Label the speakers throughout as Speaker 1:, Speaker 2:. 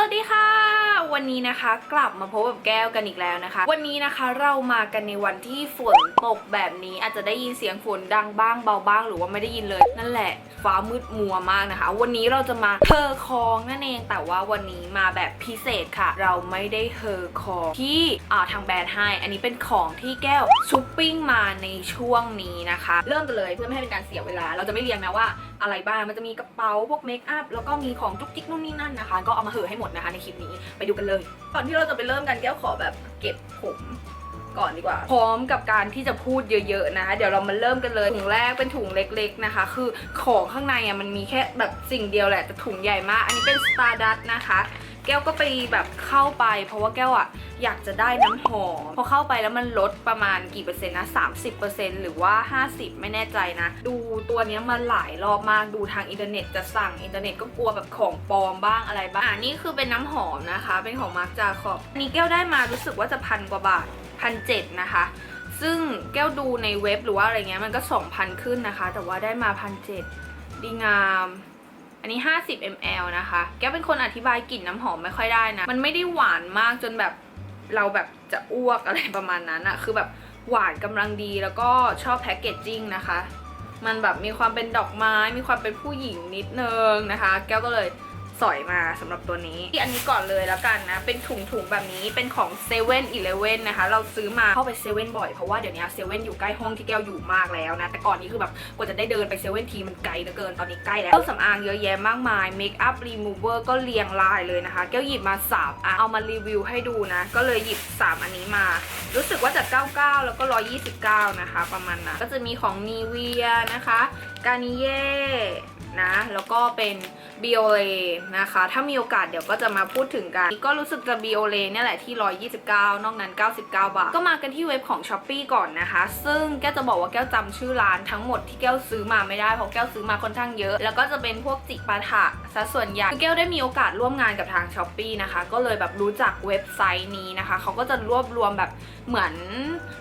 Speaker 1: สวัสดีค่ะ วันนี้นะคะกลับมาพบกับแก้วกันอีกแล้วนะคะ วันนี้นะคะเรามากันในวันที่ฝนตกแบบนี้อาจจะได้ยินเสียงฝนดังบ้างเบาบ้างหรือว่าไม่ได้ยินเลย นั่นแหละ ฟ้ามืดมัวมากนะคะ วันนี้เราจะมาเฮอคองนั่นเอง แต่ว่าวันนี้มาแบบพิเศษค่ะ เราไม่ได้เฮอคองที่ทางแบรนด์ให้ อันนี้เป็นของที่แก้วชุปปิ้งมาในช่วงนี้นะคะ เริ่มกันเลยเพื่อไม่ให้เป็นการเสียเวลา เราจะไม่เรียงนะว่าอะไรบ้าง มันจะมีกระเป๋าพวกเมคอัพแล้วก็มีของจุกจิกนู่นนี่นั่นนะคะ ก็เอามาเหอให้หมดนะคะในคลิปนี้ ไปดูกันเลย ก่อนที่เราจะไปเริ่มกันแก้วขอแบบเก็บผม ก่อนดีกว่า พร้อมกับการที่จะพูดเยอะๆนะคะ เดี๋ยวเรามาเริ่มกันเลยถุงแรกเป็นถุงเล็กๆนะคะ คือของข้างในอะมันมีแค่แบบสิ่งเดียวแหละแต่ถุงใหญ่มาก อันนี้เป็น Stardust นะคะแก้วก็ไปแบบเข้าไป เพราะว่าแก้วอะอยากจะได้น้ำหอมพอเข้าไปแล้วมันลดประมาณกี่เปอร์เซ็นต์นะ30%หรือว่า50ไม่แน่ใจนะ ดูตัวนี้มาหลายรอบมากดูทางอินเทอร์เน็ตจะสั่งอินเทอร์เน็ตก็กลัวแบบของปลอมบ้างอะไรบ้างอ่านี่คือเป็นน้ำหอมนะคะ เป็นของมาร์คจาคอบนี่แก้วได้มารู้สึกว่าจะพันกว่าบาท พันเจ็ดนะคะ ซึ่งแก้วดูในเว็บหรือว่าอะไรเงี้ยมันก็ 2,000 ขึ้นนะคะ แต่ว่าได้มาพันเจ็ดดีงาม อันนี้ 50 ml นะคะ แก้วเป็นคนอธิบายกลิ่นน้ำหอมไม่ค่อยได้นะ มันไม่ได้หวานมากจนแบบเราแบบจะอ้วกอะไรประมาณนั้นอะคือแบบหวานกำลังดีแล้วก็ชอบแพคเกจจิ้งนะคะ มันแบบมีความเป็นดอกไม้ มีความเป็นผู้หญิงนิดนึงนะคะ แก้วก็เลย สอยมาสำหรับตัวนี้ ที่อันนี้ก่อนเลยแล้วกันนะ เป็นถุงถุงๆแบบนี้เป็นของ7 e เ e ่ e อนะคะ เราซื้อมาเข้าไปเซเว่นบ่อยเพราะว่าเดี๋ยวนี้เซเว่นอยู่ใกล้ห้องที่แก้วอยู่มากแล้วนะ แต่ก่อนนี้คือแบบกว่าจะได้เดินไปเซเว่นทีมันไกลเหลือเกินตอนนี้ใกล้แล้วเครื่องสำอางเยอะแยะมากมายเมคอัพรีมูเวอร์ก็เรียงรายเลยนะคะ แก้วหยิบมา3อันเอามารีวิวให้ดูนะ ก็เลยหยิบ 3 อันนี้มา รู้สึกว่าจะ 99 แล้วก็ 129 นะคะ ประมาณนั้นก็จะมีของนีเวียนะคะ กานิเย่ นะ แล้วก็เป็นบิโอเลนะคะ ถ้ามีโอกาสเดี๋ยวก็จะมาพูดถึงกัน ก็รู้สึกจะบิโอเลเนี่ยแหละที่ 129 นอกนั้น 99 บาท ก็มากันที่เว็บของ s h อ p e e ก่อนนะคะ ซึ่งแก้วจะบอกว่าแก้วจำชื่อร้านทั้งหมดที่แก้วซื้อมาไม่ได้ เพราะแก้วซื้อมาค่อนข้างเยอะ แล้วก็จะเป็นพวกจิปาถะซะส่วนใหญ่คือแก้วได้มีโอกาสร่วมงานกับทาง s h อ p e e นะคะ ก็เลยแบบรู้จักเว็บไซต์นี้นะคะ เขาก็จะรวบรวมแบบเหมือน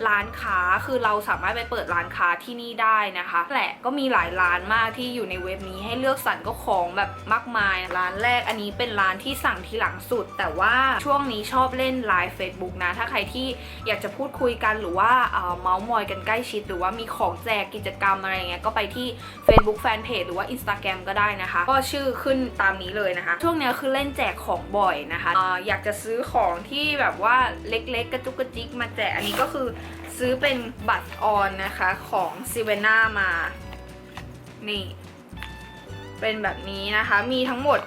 Speaker 1: ร้านค้า คือเราสามารถไปเปิดร้านค้าที่นี่ได้นะคะ แหละก็มีหลายร้านมากที่อยู่ในเว็บนี้ให้เลือกสรรก็ของแบบมากมาย ร้านแรกอันนี้เป็นร้านที่สั่งทีหลังสุด แต่ว่าช่วงนี้ชอบเล่นไลฟ์ Facebook นะ ถ้าใครที่อยากจะพูดคุยกันหรือว่าเอ่อเมาส์มอยกันใกล้ชิด หรือว่ามีของแจกกิจกรรมอะไรเงี้ยก็ไปที่ Facebook Fanpage หรือว่า Instagram ก็ได้นะคะ ก็ชื่อขึ้นตามนี้เลยนะคะ ช่วงนี้คือเล่นแจกของบ่อยนะคะเอ่ออยากจะซื้อของที่แบบว่าเล็กๆ กระจุกกระจิกมาแจกอันนี้ก็คือซื้อเป็นบัตรออนนะคะของซิเวน่ามานี่ เป็นแบบนี้นะคะ มีทั้งหมด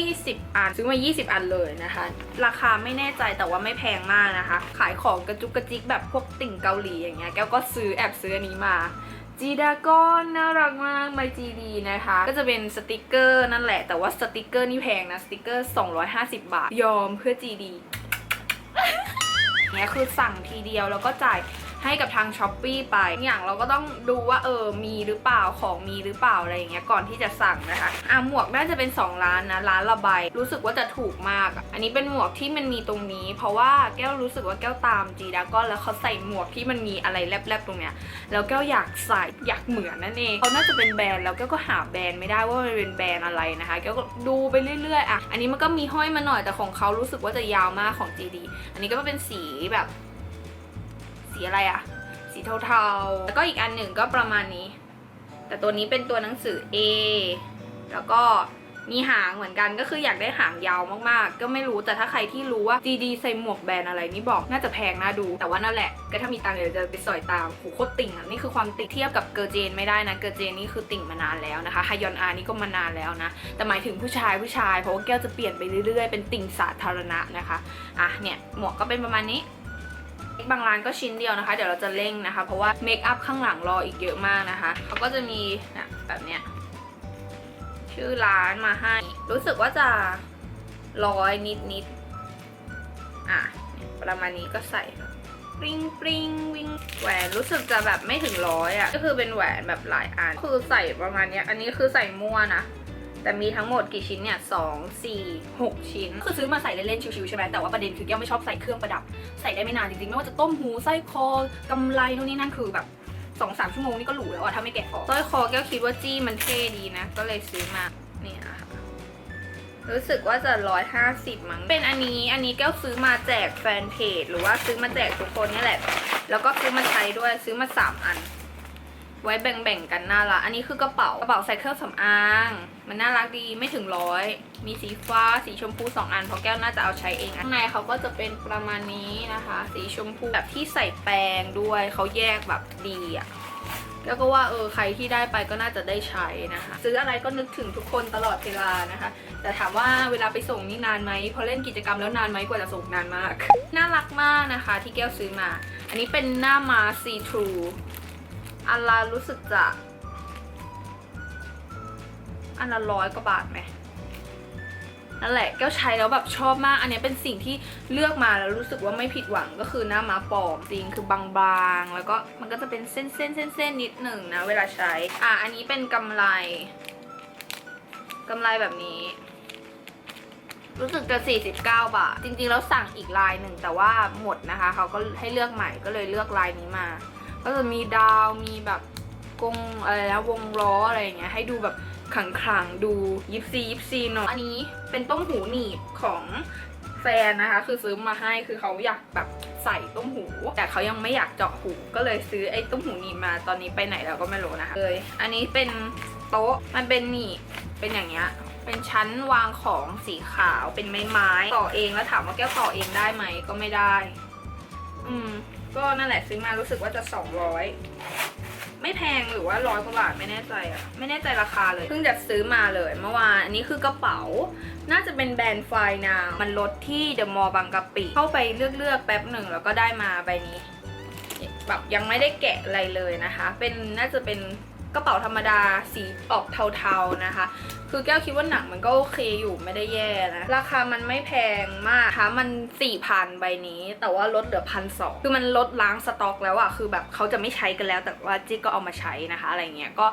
Speaker 1: 20 อัน ซื้อมา 20 อันเลยนะคะ ราคาไม่แน่ใจแต่ว่าไม่แพงมากนะคะ ขายของกระจุกกระจิกแบบพวกติ่งเกาหลีอย่างเงี้ย แก้วก็ซื้อแอบซื้ออันนี้มาจีดากอนน่ารักมากไมจีดีนะคะ ก็จะเป็นสติกเกอร์นั่นแหละ แต่ว่าสติกเกอร์นี่แพงนะ สติกเกอร์ 250 บาท ยอมเพื่อจีดีเนี้ยคือสั่งทีเดียวแล้วก็จ่าย ให้กับทางช้อปปีไป อย่างเราก็ต้องดูว่าเออมีหรือเปล่าของมีหรือเปล่าอะไรอย่างเงี้ยก่อนที่จะสั่งนะคะอะหมวกน่าจะเป็น 2 ร้านนะร้านละใบรู้สึกว่าจะถูกมากอะอันนี้เป็นหมวกที่มันมีตรงนี้ เพราะว่าแก้วรู้สึกว่าแก้วตามจีดากอนแล้วเขาใส่หมวกที่มันมีอะไรแลบๆตรงเนี้ยแล้วแก้วอยากใส่อยากเหมือนนั่นเองเขาน่าจะเป็นแบรนด์แล้วแก้วก็หาแบรนด์ไม่ได้ว่ามันเป็นแบรนด์อะไรนะคะแก้วก็ดูไปเรื่อยๆอะอันนี้มันก็มีห้อยมาหน่อยแต่ของเขารู้สึกว่าจะยาวมากของ GD อันนี้ก็เป็นสีแบบ สีอะไรอะสีเทาๆ แล้วก็อีกอันหนึ่งก็ประมาณนี้ แต่ตัวนี้เป็นตัวหนังสือ A แล้วก็มีหางเหมือนกันก็คืออยากได้หางยาวมากๆ ก็ไม่รู้แต่ถ้าใครที่รู้ว่า GD ใส่หมวกแบรนด์อะไรนี่บอกน่าจะแพงน่าดู แต่ว่านั่นแหละ ก็ถ้ามีตังค์เดี๋ยวจะไปสอยตามโหโคตรติ่งอะนี่คือความติ่งเทียบกับเกอร์เจนไม่ได้นะเกอร์เจนนี่คือติ่งมานานแล้วนะคะฮยอนอานี่ก็มานานแล้วนะ แต่หมายถึงผู้ชายผู้ชายเพราะว่าแก้วจะเปลี่ยนไปเรื่อยๆ เป็นติ่งสาธารณะนะคะอะเนี่ยหมวกก็เป็นประมาณนี้ บางร้านก็ชิ้นเดียวนะคะ เดี๋ยวเราจะเร่งนะคะ เพราะว่าเมคอัพข้างหลังรออีกเยอะมากนะคะเขาก็จะมีนะแบบเนี้ยชื่อร้านมาให้ รู้สึกว่าจะร้อยนิดนิดอะประมาณนี้ก็ใส่ปริงปริงวิงแหวนรู้สึกจะแบบไม่ถึงร้อยอะก็คือเป็นแหวนแบบหลายอันคือใส่ประมาณเนี้ย อันนี้คือใส่มั่วนะ แต่มีทั้งหมดกี่ชิ้นเนี่ยสองสี่หกชิ้น คือซื้อมาใส่เล่นๆชิวๆใช่ไหมแต่ว่าประเด็นคือแก้วไม่ชอบใส่เครื่องประดับ ใส่ได้ไม่นานจริงๆ ไม่ว่าจะต้มหูสร้อยคอกำไรนู่นนี่นั่นคือแบบสองสามชั่วโมงนี่ก็หรูแล้วอะถ้าไม่แกะออกสร้อยคอแก้วคิดว่าจี้มันเท่ดีนะ ก็เลยซื้อมานี่นะคะรู้สึกว่าจะร้อยห้าสิบมั้ง เป็นอันนี้ อันนี้แก้วซื้อมาแจกแฟนเพจ หรือว่าซื้อมาแจกทุกคนนี่แหละ แล้วก็ซื้อมาใช้ด้วย ซื้อมาสามอัน ไว้แบ่งๆกันน่ารักอันนี้คือกระเป๋า กระเป๋าใส่เครื่องสำอาง มันน่ารักดีไม่ถึงร้อย มีสีฟ้าสีชมพูสองอันเพราะแก้วน่าจะเอาใช้เองข้างในเขาก็จะเป็นประมาณนี้นะคะ สีชมพูแบบที่ใส่แปรงด้วยเขาแยกแบบดีอะแล้วก็ว่าเออใครที่ได้ไปก็น่าจะได้ใช้นะคะ ซื้ออะไรก็นึกถึงทุกคนตลอดเวลานะคะ แต่ถามว่าเวลาไปส่งนี่นานไหมพอเล่นกิจกรรมแล้วนานไหมกว่าจะส่งนานมาก น่ารักมากนะคะที่แก้วซื้อมา อันนี้เป็นหน้ามา see through อันละรู้สึกจะ อันละร้อยกว่าบาทไหมนั่นแหละแก้วใช้แล้วแบบชอบมาก อันนี้เป็นสิ่งที่เลือกมาแล้วรู้สึกว่าไม่ผิดหวังก็คือหน้าม้าปลอมจริงคือบางๆ แล้วก็มันก็จะเป็นเส้นๆเส้นๆนิดหนึ่งนะเวลาใช้ อะอันนี้เป็นกำไรกำไรแบบนี้ รู้สึกจะ49 บาท จริงๆแล้วสั่งอีกลายหนึ่งแต่ว่าหมดนะคะเขาก็ให้เลือกใหม่ก็เลยเลือกลายนี้มา ก็จะมีดาวมีแบบ กงอะไรนะวงล้ออะไรอย่างเงี้ยให้ดูแบบขลังๆดูยิปซียิปซีหน่อยอันนี้เป็นต้มหูหนีบของแฟนนะคะ คือซื้อมาให้คือเขาอยากแบบใส่ต้มหู แต่เขายังไม่อยากเจาะหู ก็เลยซื้อไอ้ต้มหูหนีบมาตอนนี้ไปไหนแล้วก็ไม่รู้นะคะเลยอันนี้เป็นโต๊ะมันเป็นหนีบเป็นอย่างเงี้ยเป็นชั้นวางของสีขาวเป็นไม้ไม้ต่อเองแล้วถามว่าแก้วต่อเองได้ไหมก็ไม่ได้ อืม ก็นั่นแหละซื้อมารู้สึกว่าจะ200 ไม่แพงหรือว่าร้อยกว่าบาทไม่แน่ใจอะไม่แน่ใจราคาเลยเพิ่งจะซื้อมาเลยเมื่อวานอันนี้คือกระเป๋า น่าจะเป็นแบรนด์ไฟนาวมันลดที่เดอะมอลล์บางกะปิเข้าไปเลือกๆแป๊บหนึ่งแล้วก็ได้มาใบนี้แบบยังไม่ได้แกะอะไรเลยนะคะ เป็นน่าจะเป็น กระเป๋าธรรมดาสีออกเทาๆนะคะ คือแก้วคิดว่าหนังมันก็โอเคอยู่ไม่ได้แย่นะ ราคามันไม่แพงมากคะมัน4ี่พันใบนี้ แต่ว่าลดเหลือพันสองคือมันลดล้างสต็อกแล้วอะคือแบบเขาจะไม่ใช้กันแล้ว แต่ว่าจิ๊กก็เอามาใช้นะคะ อะไรเงี้ยก็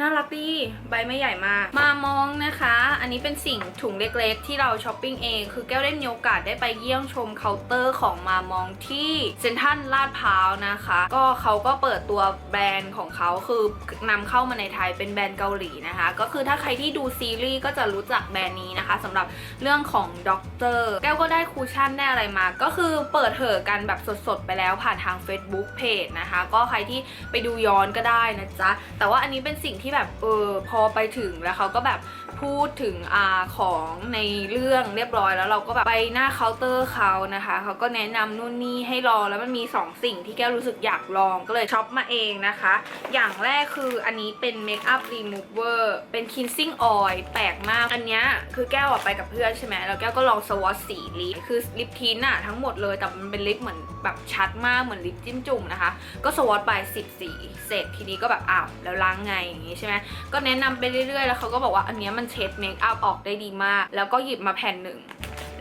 Speaker 1: น่ารักดีใบไม่ใหญ่มาก มามองนะคะ อันนี้เป็นสิ่งถุงเล็กๆ ที่เราช้อปปิ้งเองคือแก้วได้มีโอกาสได้ไปเยี่ยมชมเคาน์เตอร์ของมามองที่เซ็นทรัลลาดพร้าวนะคะ ก็เขาก็เปิดตัวแบรนด์ของเขาคือนำเข้ามาในไทยเป็นแบรนด์เกาหลีนะคะ ก็คือถ้าใครที่ดูซีรีส์ก็จะรู้จักแบรนด์นี้นะคะสำหรับเรื่องของด็อกเตอร์แก้วก็ได้คูชั่นได้อะไรมา ก็คือเปิดเถอะกันแบบสดๆไปแล้วผ่านทาง Facebook Page นะคะ ก็ใครที่ไปดูย้อนก็ได้นะจ๊ะแต่ว่าอันนี้เป็นสิ่งที่แบบเออพอไปถึงแล้วเขาก็แบบ พูดถึงอาของในเรื่องเรียบร้อยแล้วเราก็แบบไปหน้าเคาน์เตอร์เขานะคะเขาก็แนะนำนู่นนี่ให้ลองแล้วมันมี 2 สิ่งที่แก้วรู้สึกอยากลองก็เลยช็อปมาเองนะคะ อย่างแรกคืออันนี้เป็นเมคอัพรีมูเวอร์เป็นคินซิ่งออยล์แปลกมาก อันเนี้ยคือแก้วอะไปกับเพื่อนใช่ไหมแล้วแก้วก็ลองสวอตสีลิปคือลิปทินอะทั้งหมดเลยแต่มันเป็นลิปเหมือนแบบชัดมากเหมือนลิปจิ้มจุ่มนะคะ ก็สวอตไปสิบสีเสร็จทีนี้ก็แบบอ้าวแล้วล้างไงอย่างงี้ใช่ไหมก็แนะนำไปเรื่อยๆ แล้วเขาก็บอกว่าอันเนี้ยมันเช็ดเมคอัพออกได้ดีมาก แล้วก็หยิบมาแผ่นหนึ่ง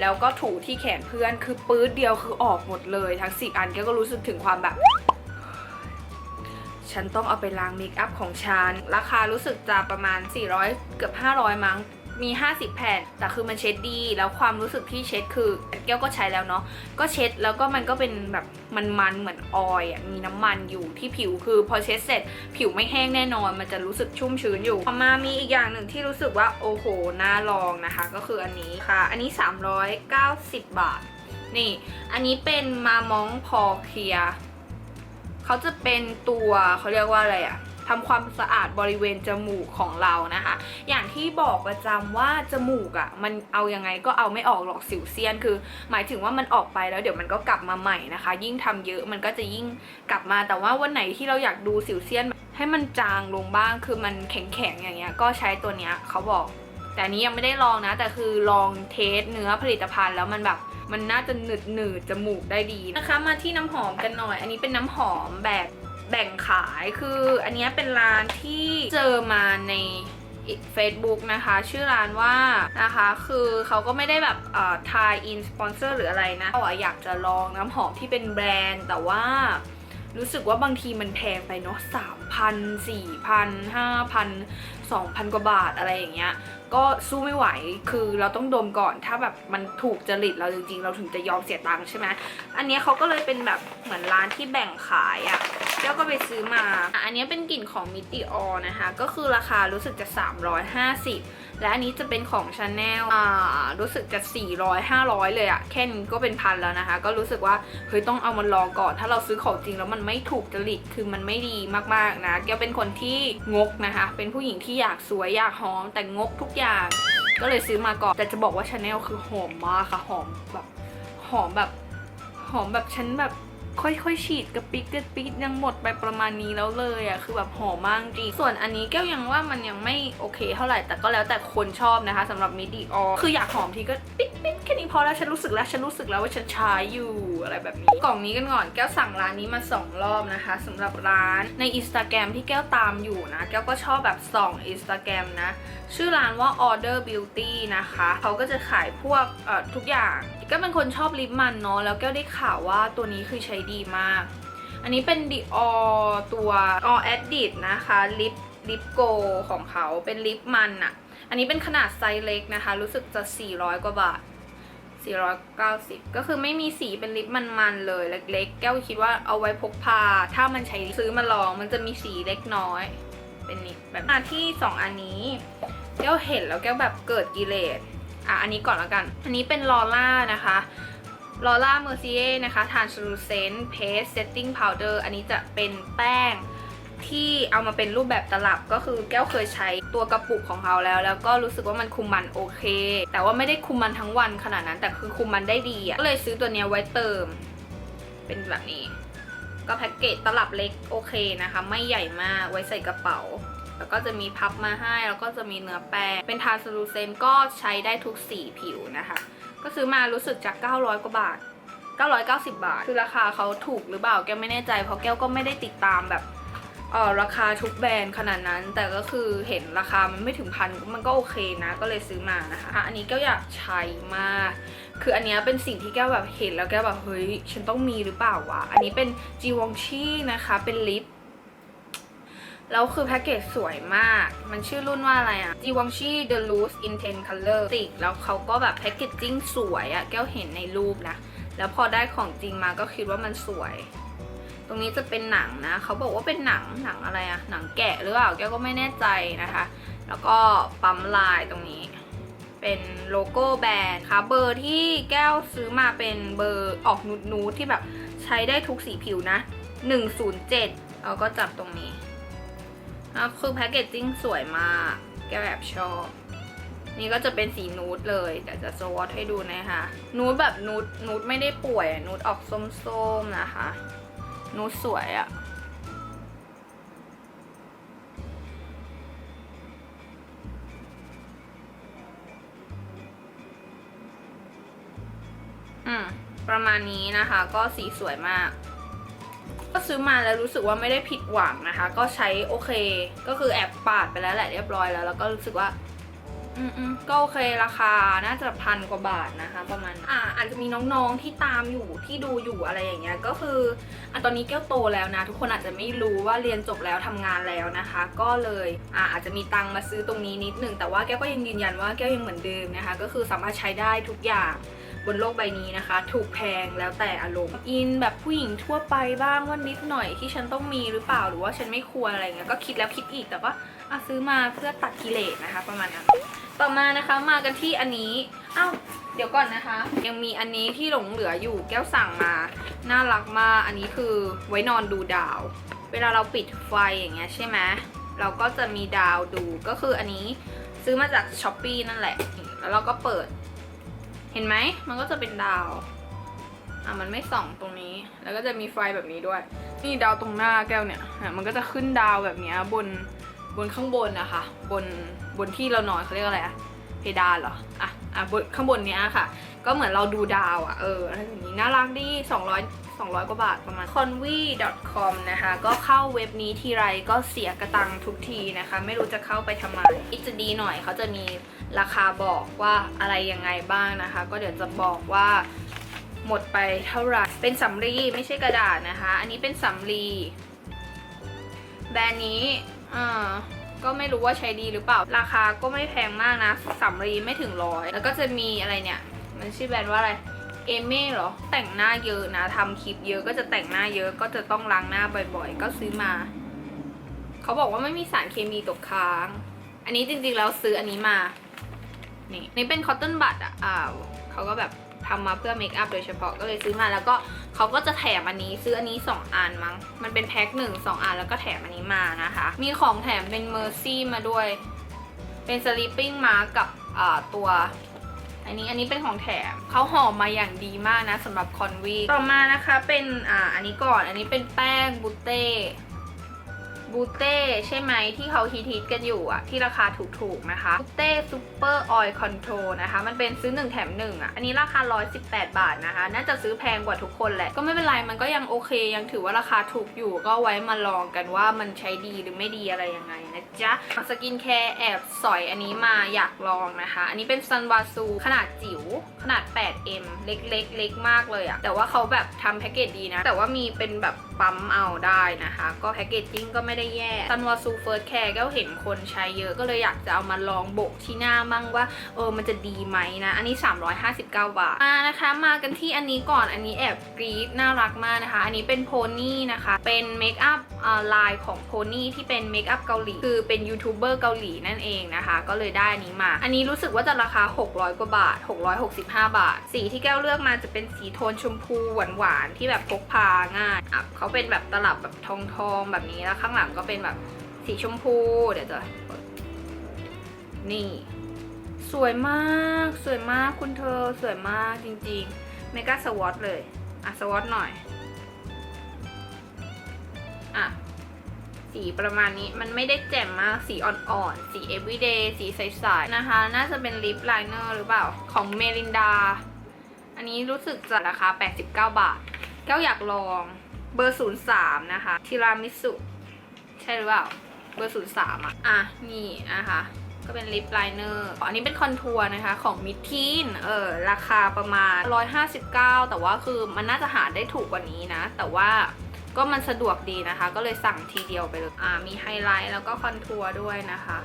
Speaker 1: แล้วก็ถูที่แขนเพื่อนคือปื๊ดเดียวคือออกหมดเลยทั้งสี่อันแกก็รู้สึกถึงความแบบฉันต้องเอาไปล้างเมคอัพของฉัน ราคารู้สึกจะประมาณ 400 เกือบ 500 มั้ง มี 50 แผ่น แต่คือมันเช็ดดี แล้วความรู้สึกที่เช็ดคือแก้วก็ใช้แล้วเนาะ ก็เช็ดแล้วก็มันก็เป็นแบบมันๆเหมือนออยอะ มีน้ำมันอยู่ที่ผิว คือพอเช็ดเสร็จ ผิวไม่แห้งแน่นอน มันจะรู้สึกชุ่มชื้นอยู่ต่อมามีอีกอย่างหนึ่งที่รู้สึกว่าโอ้โห น่าลองนะคะ ก็คืออันนี้ค่ะ อันนี้ 390 บาท นี่ อันนี้เป็นมามองพอเคลียเขาจะเป็นตัวเขาเรียกว่าอะไรอะ ทำความสะอาดบริเวณจมูกของเรานะคะ อย่างที่บอกประจำว่าจมูกอะมันเอายังไงก็เอาไม่ออกหรอกสิวเซียน คือ หมายถึงว่ามันออกไปแล้วเดี๋ยวมันก็กลับมาใหม่นะคะ ยิ่งทำเยอะมันก็จะยิ่งกลับมาแต่ว่าวันไหนที่เราอยากดูสิวเซียน ให้มันจางลงบ้างคือมันแข็งๆอย่างเงี้ยก็ใช้ตัวเนี้ยเขาบอกแต่นี้ยังไม่ได้ลองนะ แต่คือลองเทสเนื้อผลิตภัณฑ์แล้วมันแบบ มันน่าจะหนืดหนืดจมูกได้ดีนะคะ มาที่น้ำหอมกันหน่อย อันนี้เป็นน้ำหอมแบบ แบ่งขายคืออันนี้เป็นร้านที่เจอมาใน Facebook นะคะ ชื่อร้านว่านะคะคือเขาก็ไม่ได้แบบทายอินสปอนเซอร์หรืออะไรนะเราอยากจะลองน้ำหอมที่เป็นแบรนด์ แต่ว่ารู้สึกว่าบางทีมันแพงไปเนาะสามพันสี่พันห้าพันสองพันกว่าบาทอะไรอย่างเงี้ย ก็สู้ไม่ไหว คือเราต้องดมก่อน ถ้าแบบมันถูกจริตเราจริงๆ เราถึงจะยอมเสียตังค์ใช่ไหม อันนี้เขาก็เลยเป็นแบบเหมือนร้านที่แบ่งขายอะ่ะแล้วก็ไปซื้อมา อันนี้เป็นกลิ่นของมิติออนะคะ ก็คือราคารู้สึกจะ 350 และอันนี้จะเป็นของ Chanel อ่ารู้สึกจะ 400 500 เลยอะแค่นี้ก็เป็นพันแล้วนะคะ ก็รู้สึกว่าเฮ้ยต้องเอามันลองก่อน ถ้าเราซื้อของจริงแล้วมันไม่ถูกจริตคือมันไม่ดีมากๆนะแกเป็นคนที่งกนะคะ เป็นผู้หญิงที่อยากสวยอยากหอมแต่งกทุกอย่างก็เลยซื้อมาก่อน แต่จะบอกว่า Chanel คือหอมมากค่ะ หอมแบบ หอมแบบ หอมแบบฉันแบบ ค่อยๆฉีดกระปิกกระปิกยังหมดไปประมาณนี้แล้วเลยอะคือแบบหอมมากจริงส่วนอันนี้แก้วยังว่ามันยังไม่โอเค เท่าไหร่แต่ก็แล้วแต่คนชอบนะคะสำหรับมิดีออคืออยากหอมทีก็ปิ๊ด อแล้วฉันรู้สึกแล้วฉันรู้สึกแล้วว่าฉันช้าอยู่อะไรแบบนี้ กล่องนี้กันก่อนแก้วสั่งร้านนี้มาสองรอบนะคะสำหรับร้านในอินสตาแกรมที่แก้วตามอยู่นะ แก้วก็ชอบแบบส่องอินสตาแกรมนะ ชื่อร้านว่า Order Beauty นะคะเขาก็จะขายพวกทุกอย่างก็เป็นคนชอบลิปมันเนาะแล้วแก็ได้ข่าวว่าตัวนี้คือใช้ดีมาก อันนี้เป็น Dior ตัว All Edit นะคะลิปลิปโกของเขาเป็นลิปมันอะอันนี้เป็นขนาดไซส์เล็กนะคะ รู้สึกจะ 400 กว่าบาท 490 ก็คือไม่มีสีเป็นลิปมันๆเลยเล็กๆ แก้วคิดว่าเอาไว้พกพา ถ้ามันใช้ซื้อมาลองมันจะมีสีเล็กน้อย เป็นนิดแบบอะที่ 2 อันนี้ แก้วเห็นแล้วแก้วแบบเกิดกิเลสอะอันนี้ก่อนแล้วกัน อันนี้เป็นลอล่านะคะลอล่าเมอร์ซิเย่นะคะ Translucent Paste Setting Powder อันนี้จะเป็นแป้ง ที่เอามาเป็นรูปแบบตลับก็คือแก้วเคยใช้ตัวกระปุกของเขาแล้ว แล้วก็รู้สึกว่ามันคุมมันโอเค แต่ว่าไม่ได้คุมมันทั้งวันขนาดนั้น แต่คือคุมมันได้ดีอะก็เลยซื้อตัวเนี้ยไว้เติม เป็นแบบนี้ ก็แพ็กเกจตลับเล็กโอเคนะคะ ไม่ใหญ่มากไว้ใส่กระเป๋า แล้วก็จะมีพับมาให้แล้วก็จะมีเนื้อแป้งเป็นทาร์สลูเซนก็ใช้ได้ทุกสีผิวนะคะ ก็ซื้อมารู้สึกจาก 900 กว่าบาท 990 บาท คือราคาเขาถูกหรือเปล่าแก้วไม่แน่ใจเพราะแก้วก็ไม่ได้ติดตามแบบ ออราคาทุกแบรนด์ขนาดนั้น แต่ก็คือเห็นราคามันไม่ถึงพันมันก็โอเคนะ ก็เลยซื้อมานะคะอะอันนี้แก้วอยากใช้มาก คืออันนี้เป็นสิ่งที่แก้วแบบเห็นแล้วแก้วแบบเฮ้ยฉันต้องมีหรือเปล่าวะอันนี้เป็นจีวองชีนะคะเป็นลิปแล้วคือแพ็กเกจสวยมาก มันชื่อรุ่นว่าอะไรอะ Givenchy The Loose Intense Color ติกแล้วเขาก็แบบแพ็กเกจจิ้งสวยอะแก้วเห็นในรูปนะ แล้วพอได้ของจริงมาก็คิดว่ามันสวย ตรงนี้จะเป็นหนังนะเขาบอกว่าเป็นหนังหนังอะไรอะหนังแกะหรือเปล่าแก้วก็ไม่แน่ใจนะคะ แล้วก็ปั๊มลายตรงนี้ เป็นโลโก้แบรนด์ค่ะเบอร์ที่แก้วซื้อมาเป็นเบอร์ออกนูดนูดที่แบบใช้ได้ทุกสีผิวนะ 107แล้วก็จับตรงนี้คือแพคเกจจิ้งสวยมากแกวแบบชอบ นี่ก็จะเป็นสีนูดเลยแต่จะสวอตให้ดูนะคะ นูดแบบนูดนูดไม่ได้ป่วยนูดออกส้มๆนะคะ นูสวยอะ อืม ประมาณนี้นะคะ ก็สีสวยมาก ก็ซื้อมาแล้วรู้สึกว่าไม่ได้ผิดหวังนะคะ ก็ใช้โอเค ก็คือแอบปาดไปแล้วแหละเรียบร้อยแล้ว แล้วก็รู้สึกว่า อืมอืมก็โอเคราคาน่าจะพันกว่าบาทนะคะ ประมาณอ่าอาจจะมีน้องๆที่ตามอยู่ที่ดูอยู่อะไรอย่างเงี้ยก็คืออะตอนนี้แก้วโตแล้วนะ ทุกคนอาจจะไม่รู้ว่าเรียนจบแล้วทำงานแล้วนะคะ ก็เลยอ่าอาจจะมีตังค์มาซื้อตรงนี้นิดหนึ่งแต่ว่าแก้วก็ยังยืนยันว่าแก้วยังเหมือนเดิมนะคะ ก็คือสามารถใช้ได้ทุกอย่างบนโลกใบนี้นะคะ ถูกแพงแล้วแต่อารมณ์อินแบบผู้หญิงทั่วไปบ้างว่านิดหน่อยที่ฉันต้องมีหรือเปล่าหรือว่าฉันไม่ควรอะไรเงี้ยก็คิดแล้วคิดอีกแต่ว่าอะซื้อมาเพื่อตัดกิเลสนะคะ ประมาณนั้น ต่อมานะคะมากันที่อันนี้อ้าวเดี๋ยวก่อนนะคะ ยังมีอันนี้ที่หลงเหลืออยู่แก้วสั่งมา น่ารักมาก อันนี้คือไว้นอนดูดาว เวลาเราปิดไฟอย่างเงี้ยใช่ไหมเราก็จะมีดาวดูก็คืออันนี้ซื้อมาจากช้อปปีนั่นแหละ แล้วเราก็เปิด เห็นไหมมันก็จะเป็นดาวอะมันไม่ส่องตรงนี้ แล้วก็จะมีไฟแบบนี้ด้วย นี่ดาวตรงหน้าแก้วเนี่ยอะมันก็จะขึ้นดาวแบบนี้บนบนข้างบนนะคะ บน บนที่เรานอนเขาเรียกอะไรอะเพดานเหรออะอะบนข้างบนเนี้ยค่ะ ก็เหมือนเราดูดาวอะเอออะไรแบบนี้น่ารักดี 200 200 กว่าบาทประมาณ convi.com นะคะ ก็เข้าเว็บนี้ทีไรก็เสียกระตังทุกทีนะคะ ไม่รู้จะเข้าไปทำไมอีกจะดีหน่อยเขาจะมีราคาบอกว่าอะไรยังไงบ้างนะคะ ก็เดี๋ยวจะบอกว่าหมดไปเท่าไหร่ เป็นสำลีไม่ใช่กระดาษนะคะ อันนี้เป็นสำลีแบรนด์นี้อ่า ก็ไม่รู้ว่าใช้ดีหรือเปล่า ราคาก็ไม่แพงมากนะสำลีไม่ถึงร้อยแล้วก็จะมีอะไรเนี่ย มันชื่อแบรนด์ว่าอะไรเอเม่เหรอ แต่งหน้าเยอะนะทำคลิปเยอะก็จะแต่งหน้าเยอะก็จะต้องล้างหน้าบ่อยๆ ก็ซื้อมา เขาบอกว่าไม่มีสารเคมีตกค้าง อันนี้จริงๆแล้วซื้ออันนี้มา นี่นี่เป็นคอตตอนบัดอะ อ่าเขาก็แบบทำมาเพื่อเมคอัพโดยเฉพาะก็เลยซื้อมาแล้วก็ เขาก็จะแถมอันนี้ซื้ออันนี้ 2 อันมั้ง มันเป็นแพ็คหนึ่งสองอันแล้วก็แถมอันนี้มานะคะ มีของแถมเป็นเมอร์ซี่มาด้วย เป็นสลิปปิ้งมากับตัวอันนี้อันนี้เป็นของแถมเขาห่อมาอย่างดีมากนะสำหรับคอนวีต่อมานะคะเป็นอ่าอันนี้ก่อนอันนี้เป็นแป้งบูเต้ บูเต้ใช่ไหมที่เขาฮิตๆกันอยู่อะที่ราคาถูกๆนะคะบูเต้ซูเปอร์ออยล์คอนโทรนะคะ มันเป็นซื้อ 1 แถม 1อะอันนี้ราคา 118 บาทนะคะ น่าจะซื้อแพงกว่าทุกคนแหละ ก็ไม่เป็นไร มันก็ยังโอเค ยังถือว่าราคาถูกอยู่ ก็ไว้มาลองกันว่ามันใช้ดีหรือไม่ดีอะไรยังไงนะจ๊ะสกินแคร์แอบสอยอันนี้มาอยากลองนะคะ อันนี้เป็นซันวาซูขนาดจิ๋ว นาด 8M เล็กๆเล็กมากเลยอะแต่ว่าเขาแบบทำแพ็กเกจดีนะ แต่ว่ามีเป็นแบบปั๊มเอาได้นะคะ ก็แพ็กเกจจิ้งก็ไม่ได้แย่ซันวาซูเฟิร์สแคร์ก็เห็นคนใช้เยอะก็เลยอยากจะเอามาลองโบกที่หน้ามั่งว่า เออมันจะดีไหมนะ อันนี้ 359 บาทอ่านะคะ มากันที่อันนี้ก่อนอันนี้แอบกรี๊ดน่ารักมากนะคะ อันนี้เป็นโพนี่นะคะ เป็นเมคอัพ ลายของโพนี่ที่เป็นเมคอัพเกาหลี คือเป็นยูทูบเบอร์เกาหลีนั่นเองนะคะ ก็เลยได้อันนี้มา อันนี้รู้สึกว่าจะราคา 600 กว่าบาท 665 บาท สีที่แก้วเลือกมาจะเป็นสีโทนชมพูหวานๆที่แบบพกพาง่ายอะเขาเป็นแบบตลับแบบทองทองๆแบบนี้แล้วข้างหลังก็เป็นแบบสีชมพู เดี๋ยวจะนี่สวยมากสวยมากคุณเธอสวยมากจริงๆ เมกาสวอตเลย อะ สวอตหน่อย อะ สีประมาณนี้มันไม่ได้แจ่มมากสีอ่อนๆ สี everyday สีใสๆ นะคะ น่าจะเป็นลิปไลเนอร์หรือเปล่า ของเมลินดา อันนี้รู้สึกจะราคา 89 บาท แก้วอยากลองเบอร์ 03 นะคะทีรามิสุใช่หรือเปล่า เบอร์ 03 อะ อะ นี่นะคะก็เป็นลิปไลเนอร์ อันนี้เป็นคอนทัวร์นะคะ ของมิทีนเออราคาประมาณ 159 แต่ว่าคือมันน่าจะหาได้ถูกกว่านี้นะ แต่ว่า ก็มันสะดวกดีนะคะ ก็เลยสั่งทีเดียวไปเลยอ่ามีไฮไลท์แล้วก็คอนทัวร์ด้วยนะคะ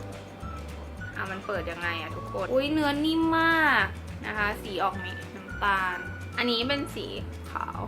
Speaker 1: อ่ามันเปิดยังไงอะทุกคนอุ้ยเนื้อนิ่มมากนะคะ สีออกนี้น้ำตาล อันนี้เป็นสีขาว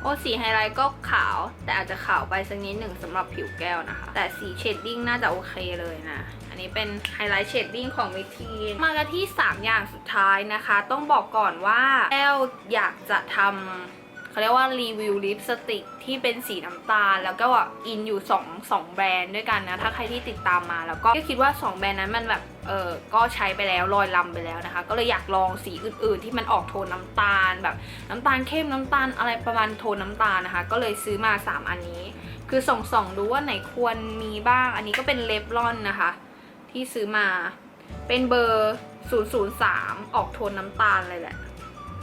Speaker 1: โอ้สีไฮไลท์ก็ขาว แต่อาจจะขาวไปสักนิดหนึ่งสำหรับผิวแก้วนะคะ แต่สีเชดดิ้งน่าจะโอเคเลยนะอันนี้เป็นไฮไลท์เชดดิ้งของวิทีนมากันที่ 3 อย่างสุดท้ายนะคะ ต้องบอกก่อนว่าแก้วอยากจะทำ เขาเรียกว่ารีวิวลิปสติกที่เป็นสีน้ำตาล แล้วก็อินอยู่2 2แบรนด์ด้วยกันนะ ถ้าใครที่ติดตามมาแล้วก็คิดว่า 2 แบรนด์นั้นมันแบบเออก็ใช้ไปแล้วลอยลำไปแล้วนะคะ ก็เลยอยากลองสีอื่นๆ ที่มันออกโทนน้ำตาล แบบน้ำตาลเข้มน้ำตาลอะไรประมาณโทนน้ำตาลนะคะ ก็เลยซื้อมา 3 อันนี้ คือส่องส่องๆดูว่าไหนควรมีบ้าง อันนี้ก็เป็นเลฟลอนนะคะ ที่ซื้อมาเป็นเบอร์ 003 ออกโทนน้ำตาลเลยแหละ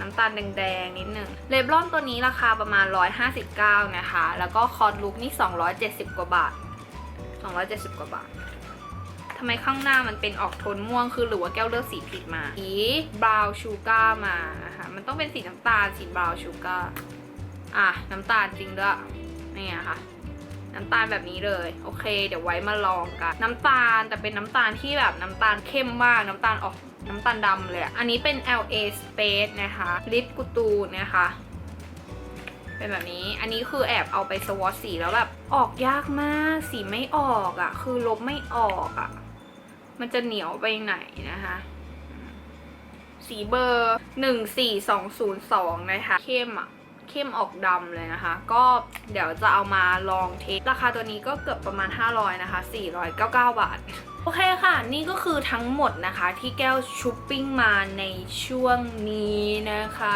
Speaker 1: น้ำตาลแดงๆนิดนึงเลฟลอนตัวนี้ราคาประมาณ 159 นะคะ แล้วก็คอร์ดลุกนี่ 270 กว่าบาท 270 กว่าบาททำไมข้างหน้ามันเป็นออกโทนม่วงคือหรือว่าแก้วเลือกสีผิดมาสีบราวชูการ์มานะคะมันต้องเป็นสีน้ำตาลสีบราวชูการ์อะน้ำตาลจริงด้วยนี่ค่ะน้ำตาลแบบนี้เลย โอเค เดี๋ยวไว้มาลองกัน น้ำตาลแต่เป็นน้ำตาลที่แบบน้ำตาลเข้มมาก น้ำตาลออก น้ำตาลดำเลยอันนี้เป็น LA Space นะคะลิปกูตูนะคะเป็นแบบนี้ อันนี้คือแอบเอาไปสวอตสีแล้วแบบออกยากมาก สีไม่ออกอะ่ะ คือลบไม่ออกอะ่ะ มันจะเหนียวไปไหนนะคะ สีเบอร์หนึ่งสี่สองศูนย์สองนะคะ เข้มอะ เข้มออกดำเลยนะคะ ก็เดี๋ยวจะเอามาลองเทส ราคาตัวนี้ก็เกือบประมาณ 500 นะคะ 499 บาท โอเคค่ะ นี่ก็คือทั้งหมดนะคะ ที่แก้วชุปปิ้งมาในช่วงนี้นะคะ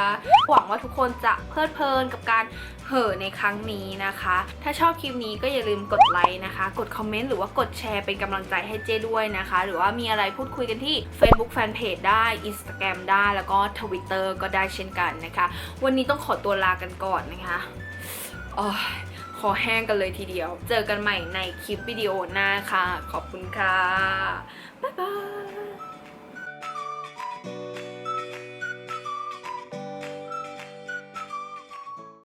Speaker 1: หวังว่าทุกคนจะเพลิดเพลินกับการเห่อในครั้งนี้นะคะ ถ้าชอบคลิปนี้ก็อย่าลืมกดไลค์นะคะ กดคอมเมนต์หรือว่ากดแชร์เป็นกำลังใจให้เจ้ด้วยนะคะ หรือว่ามีอะไรพูดคุยกันที่ Facebook Fanpage ได้ Instagram ได้แล้วก็ Twitter ก็ได้เช่นกันนะคะ วันนี้ต้องขอตัวลากันก่อนนะคะโอ้ยข อแห้งกันเลยทีเดียว เจอกันใหม่ในคลิปวิดีโอหน้าค่ะ ขอบคุณค่ะ บ๊ายบาย